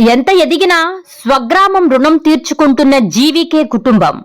ఎంత ఎదిగినా స్వగ్రామం రుణం తీర్చుకుంటున్న జీవికే కుటుంబం.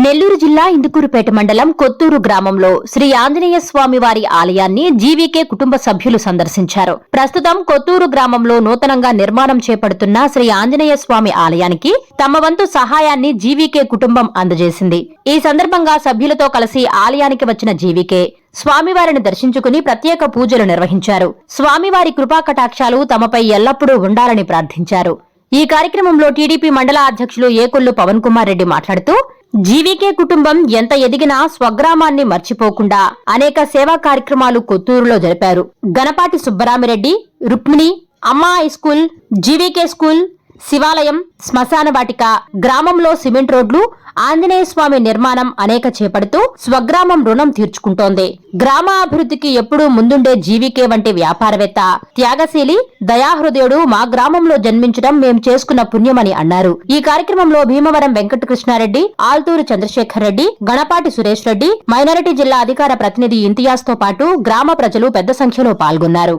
నెల్లూరు జిల్లా ఇందుకూరుపేట మండలం కొత్తూరు గ్రామంలో శ్రీ ఆంజనేయ స్వామి వారి ఆలయాన్ని జీవీకే కుటుంబ సభ్యులు సందర్శించారు. ప్రస్తుతం కొత్తూరు గ్రామంలో నూతనంగా నిర్మాణం చేపడుతున్న శ్రీ ఆంజనేయ స్వామి ఆలయానికి తమ వంతు సహాయాన్ని జీవీకే కుటుంబం అందజేసింది. ఈ సందర్భంగా సభ్యులతో కలిసి ఆలయానికి వచ్చిన జీవీకే స్వామివారిని దర్శించుకుని ప్రత్యేక పూజలు నిర్వహించారు. స్వామివారి కృపాకటాక్షాలు తమపై ఎల్లప్పుడూ ఉండాలని ప్రార్థించారు. ఈ కార్యక్రమంలో టీడీపీ మండల అధ్యక్షులు ఏకొల్లు పవన్ కుమార్ రెడ్డి మాట్లాడుతూ జీవీకే కుటుంబం ఎంత ఎదిగినా స్వగ్రామాన్ని మర్చిపోకుండా అనేక సేవా కార్యక్రమాలు కొత్తూరులో జరిపారు. గణపాటి సుబ్బరామిరెడ్డి రుక్మిణి అమ్మా హై స్కూల్ జీవీకే స్కూల్ శివాలయం శ్మశాన వాటిక గ్రామంలో సిమెంట్ రోడ్లు ఆంజనేయ స్వామి నిర్మాణం అనేక చేపడుతూ స్వగ్రామం రుణం తీర్చుకుంటోంది. గ్రామ అభివృద్ధికి ఎప్పుడూ ముందుండే జీవికే వంటి వ్యాపారవేత్త త్యాగశీలి దయాహృదయుడు మా గ్రామంలో జన్మించడం మేం చేసుకున్న పుణ్యమని అన్నారు. ఈ కార్యక్రమంలో భీమవరం వెంకటకృష్ణారెడ్డి ఆల్తూరు చంద్రశేఖర్ రెడ్డి గణపాటి సురేష్ రెడ్డి మైనారిటీ జిల్లా అధికార ప్రతినిధి ఇంతియాజ్తో పాటు గ్రామ ప్రజలు పెద్ద సంఖ్యలో పాల్గొన్నారు.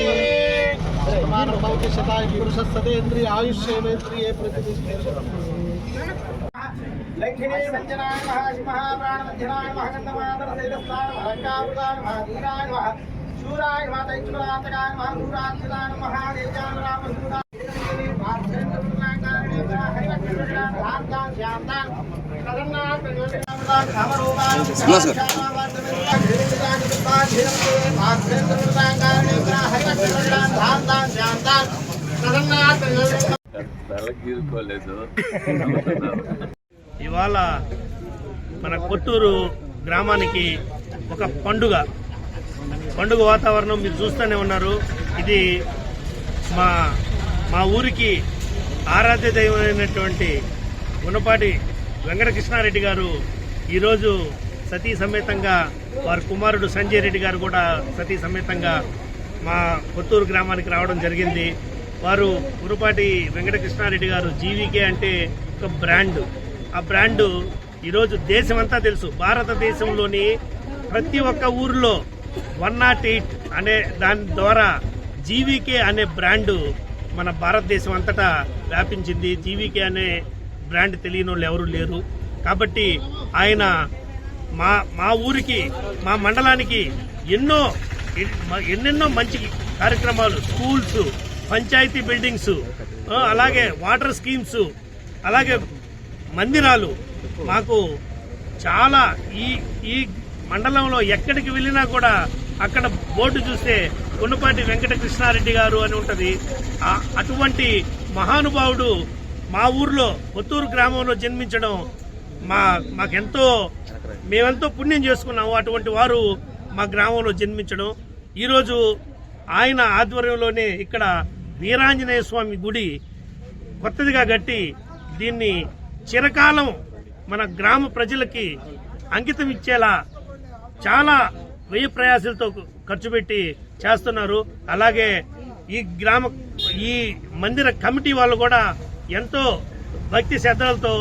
भवतिशताय पुरुषस्तदेन्द्रिय आयुष्येवेन्द्रिये प्रतिनिधि लक्षिणे सञ्जनाय नमः शिवः प्राणमध्यनाय नमः गन्धमादरसेदस्ताय नमः लङ्कारुदाय नमः, धीराय नमः, शूराय नमः तैक्षुरातकाय नमः दूरात्युदाय नमः देजानुरामशूराय प्रार्थयन्तु कृष्णाकारिणे हरिवक्षणाय धान्तां श्यान्तां ఇవాళ మన కొట్టూరు గ్రామానికి ఒక పండుగ. పండుగ వాతావరణం మీరు చూస్తూనే ఉన్నారు. ఇది మా మా ఊరికి ఆరాధ్య దైవమైనటువంటి గుణపాటి వెంకటకృష్ణారెడ్డి గారు ఈరోజు సతీ సమేతంగా వారి కుమారుడు సంజయ్ రెడ్డి గారు కూడా సతీ సమేతంగా మా కొత్తూరు గ్రామానికి రావడం జరిగింది. వారు గురుపాటి వెంకటకృష్ణారెడ్డి గారు జీవికే అంటే ఒక బ్రాండ్. ఆ బ్రాండు ఈరోజు దేశమంతా తెలుసు. భారతదేశంలోని ప్రతి ఒక్క ఊరిలో వన్ నాట్ ఎయిట్ అనే దాని ద్వారా జీవికే అనే బ్రాండ్ మన భారతదేశం అంతటా వ్యాపించింది. జీవికే అనే బ్రాండ్ తెలియని వాళ్ళు ఎవరు లేరు. కాబట్టి ఆయన మా మా ఊరికి మా మండలానికి ఎన్నో ఎన్నెన్నో మంచి కార్యక్రమాలు స్కూల్స్ పంచాయతీ బిల్డింగ్స్ అలాగే వాటర్ స్కీమ్స్ అలాగే మందిరాలు మాకు చాలా ఈ ఈ మండలంలో ఎక్కడికి వెళ్ళినా కూడా అక్కడ బోర్డు చూస్తే ఉన్నపాటి వెంకట కృష్ణారెడ్డి గారు అని ఉంటది. అటువంటి మహానుభావుడు మా ఊర్లో కొత్తూరు గ్రామంలో జన్మించడం మా మాకెంతో మేమెంతో పుణ్యం చేసుకున్నాము. అటువంటి వారు మా గ్రామంలో జన్మించడం. ఈరోజు ఆయన ఆధ్వర్యంలోనే ఇక్కడ వీరాంజనేయ స్వామి గుడి కొత్తదిగా కట్టి దీన్ని చిరకాలం మన గ్రామ ప్రజలకి అంకితం ఇచ్చేలా చాలా వ్యయ ప్రయాసాలతో ఖర్చు పెట్టి చేస్తున్నారు. అలాగే ఈ గ్రామ ఈ మందిర కమిటీ వాళ్ళు కూడా ఎంతో భక్తి శ్రద్ధలతో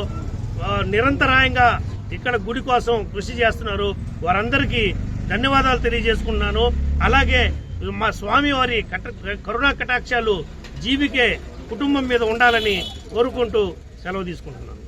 నిరంతరాయంగా ఇక్కడ గుడి కోసం కృషి చేస్తున్నారు. వారందరికీ ధన్యవాదాలు తెలియజేసుకున్నాను అలాగే మా స్వామి వారి కట కరుణా కటాక్షాలు జీవికే కుటుంబం మీద ఉండాలని కోరుకుంటూ సెలవు తీసుకుంటున్నాను.